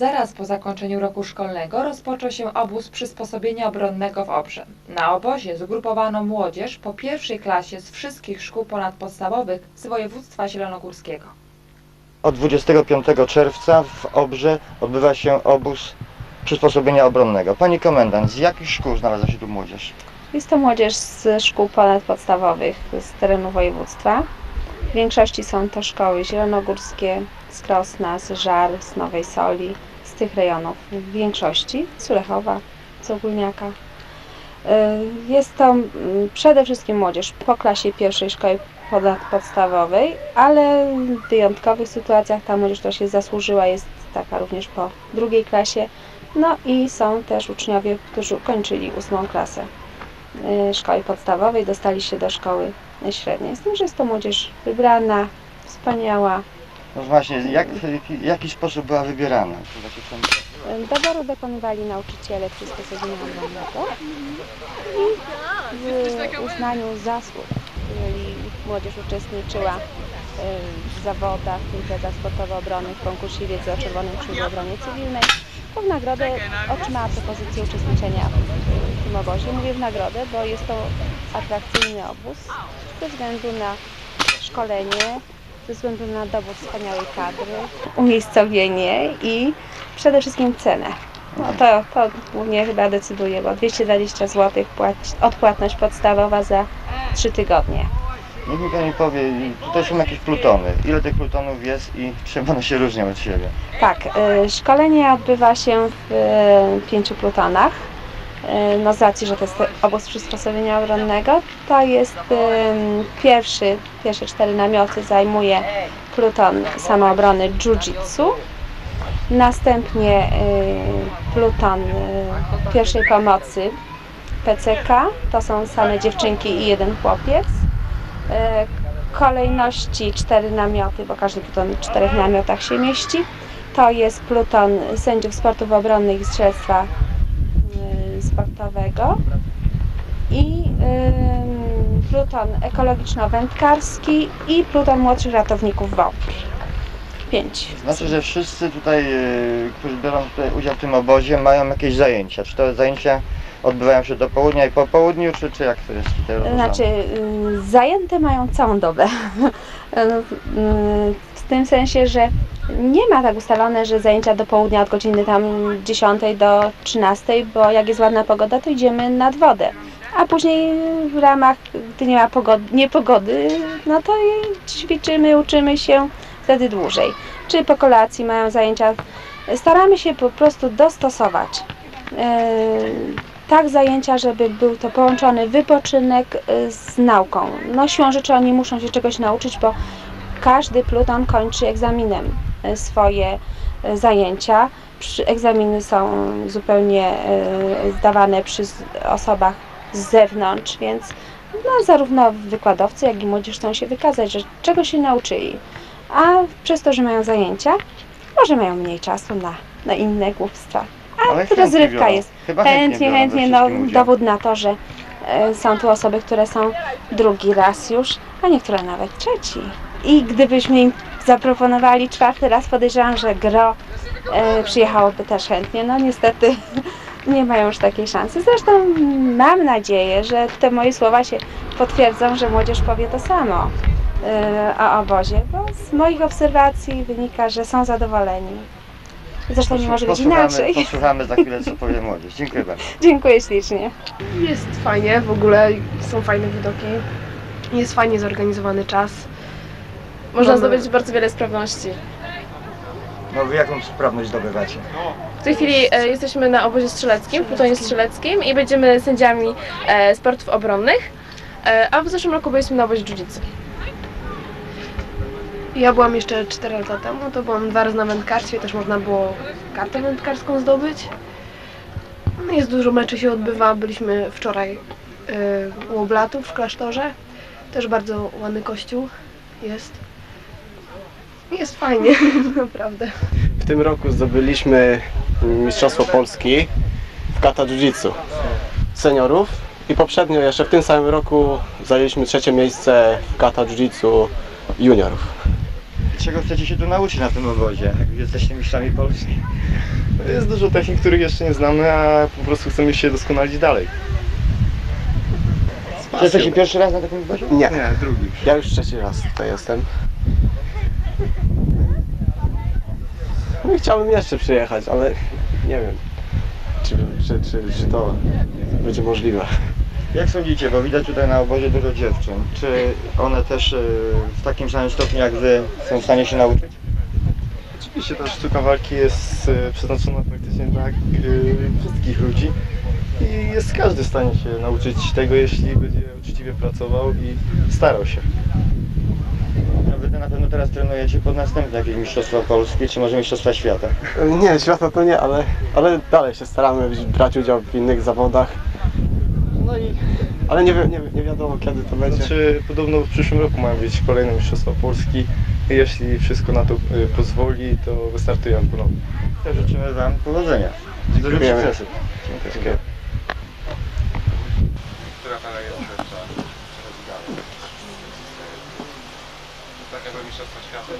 Zaraz po zakończeniu roku szkolnego rozpoczął się obóz przysposobienia obronnego w Obrze. Na obozie zgrupowano młodzież po pierwszej klasie z wszystkich szkół ponadpodstawowych z województwa zielonogórskiego. Od 25 czerwca w Obrze odbywa się obóz przysposobienia obronnego. Pani komendant, z jakich szkół znalazła się tu młodzież? Jest to młodzież z szkół ponadpodstawowych z terenu województwa. W większości są to szkoły zielonogórskie, z Krosna, z Żar, z Nowej Soli, z tych rejonów w większości, z Ulechowa, z Ogólniaka. Y, Jest to mm, przede wszystkim młodzież po klasie pierwszej szkoły ponadpodstawowej, ale w wyjątkowych sytuacjach ta młodzież, która się zasłużyła, jest taka również po drugiej klasie. No i są też uczniowie, którzy ukończyli ósmą klasę y, szkoły podstawowej, dostali się do szkoły średniej. Z tym, że jest to młodzież wybrana, wspaniała. No właśnie, jak, w jaki sposób była wybierana? Doboru dokonywali nauczyciele przysposobienia obronnego i w uznaniu zasług, jeżeli młodzież uczestniczyła w zawodach, w imprezach sportowo-obronnych, w konkursie wiedzy o Czerwonym Krzyżu Obronie Cywilnej, to w nagrodę otrzymała propozycję uczestniczenia w tym obozie. Mówię w nagrodę, bo jest to atrakcyjny obóz ze względu na szkolenie, ze względu na dobór wspaniałej kadry, umiejscowienie i przede wszystkim cenę. No to, to głównie chyba decyduje, bo 220 zł płaci, odpłatność podstawowa za 3 tygodnie. Niech mi Pani powie, tutaj są jakieś plutony. Ile tych plutonów jest i czym one się różnią od siebie? Tak, y, szkolenie odbywa się w y, pięciu plutonach. Y, No z racji, że to jest obóz przysposobienia obronnego, to jest pierwszy, pierwsze cztery namioty zajmuje pluton samoobrony Jiu-Jitsu. Następnie y, pluton y, pierwszej pomocy PCK, to są same dziewczynki i jeden chłopiec. Kolejności cztery namioty, bo każdy pluton w czterech namiotach się mieści. To jest pluton sędziów sportów obronnych i strzelstwa sportowego i pluton ekologiczno-wędkarski i pluton młodszych ratowników WOPR. Pięć. Znaczy, że wszyscy tutaj, y, którzy biorą tutaj udział w tym obozie, mają jakieś zajęcia. Czy te zajęcia odbywają się do południa i po południu, czy, czy jak to jest tutaj? Znaczy, y, zajęte mają całą dobę. Y, w tym sensie, że nie ma tak ustalone, że zajęcia do południa od godziny tam 10 do 13, bo jak jest ładna pogoda, to idziemy nad wodę. A później w ramach, gdy nie ma pogody, niepogody, no to ćwiczymy, uczymy się wtedy dłużej. Czy po kolacji mają zajęcia. Staramy się po prostu dostosować e, tak zajęcia, żeby był to połączony wypoczynek y, z nauką. No siłą rzeczy oni muszą się czegoś nauczyć, bo każdy pluton kończy egzaminem y, swoje y, zajęcia. Egzaminy są zupełnie zdawane przy osobach z zewnątrz, więc no, zarówno wykładowcy, jak i młodzież chcą się wykazać, że czego się nauczyli. A przez to, że mają zajęcia, może mają mniej czasu na, na inne głupstwa. Ale chętnie rozrywka biorą. jest. Chyba Chętnie, biorą we chętnie, no wszystkim udział. dowód na to, że e, są tu osoby, które są drugi raz już, a niektóre nawet trzeci. I gdybyśmy im zaproponowali czwarty raz, podejrzewam, że gro e, przyjechałoby też chętnie. No niestety nie mają już takiej szansy. Zresztą mam nadzieję, że te moje słowa się potwierdzą, że młodzież powie to samo e, o obozie, bo z moich obserwacji wynika, że są zadowoleni. Zresztą nie może być Posłuchamy- inaczej. Posłuchamy za chwilę, co powie młodzież. Dziękuję bardzo. Dziękuję ślicznie. Jest fajnie, w ogóle są fajne widoki. Jest fajnie zorganizowany czas. Można Mamy- zdobyć bardzo wiele sprawności. No wy jaką sprawność zdobywacie? W tej chwili e, jesteśmy na obozie strzeleckim, w plutonie strzeleckim i będziemy sędziami e, sportów obronnych. E, a w zeszłym roku byliśmy na obozie jiu-jitsu. Ja byłam jeszcze 4 lata temu, to byłam dwa razy na wędkarstwie, też można było kartę wędkarską zdobyć. No, Jest dużo meczy się odbywa, byliśmy wczoraj yy, u Oblatów w klasztorze. Też bardzo ładny kościół jest. Jest fajnie, naprawdę. W tym roku zdobyliśmy Mistrzostwo Polski w kata jiu-jitsu seniorów i poprzednio jeszcze w tym samym roku zajęliśmy trzecie miejsce w kata jiu-jitsu juniorów. Czego chcecie się tu nauczyć na tym obozie? Jak jesteście mistrzami Polski. Jest dużo technik, których jeszcze nie znamy, a po prostu chcemy się doskonalić dalej. Czy jesteście pierwszy raz na takim obozie? Nie, Nie, drugi. ja już trzeci raz tutaj jestem. No i chciałbym jeszcze przyjechać, ale nie wiem, czy, czy, czy, czy to będzie możliwe. Jak sądzicie, bo widać tutaj na obozie dużo dziewczyn. Czy one też y, w takim samym stopniu jak wy są w stanie się nauczyć? Oczywiście ta sztuka walki jest e, przeznaczona praktycznie dla wszystkich ludzi i jest każdy w stanie się nauczyć tego, jeśli będzie uczciwie pracował i starał się. No wy na pewno teraz trenujecie pod następne jakieś Mistrzostwa Polskie, czy może Mistrzostwa Świata. E, Nie, świata to nie, ale, ale dalej się staramy brać udział w innych zawodach. No ale nie, wi- nie, wi- nie wiadomo kiedy to będzie. Znaczy, podobno w przyszłym roku mają być kolejne Mistrzostwa Polski jeśli wszystko na to e, pozwoli, to wystartujemy ponownie. Życzymy wam powodzenia. Dużo Dziękujemy. sukcesu. Dziękuję. Która para jest lepsza? Tak jakby mistrzostwa świata.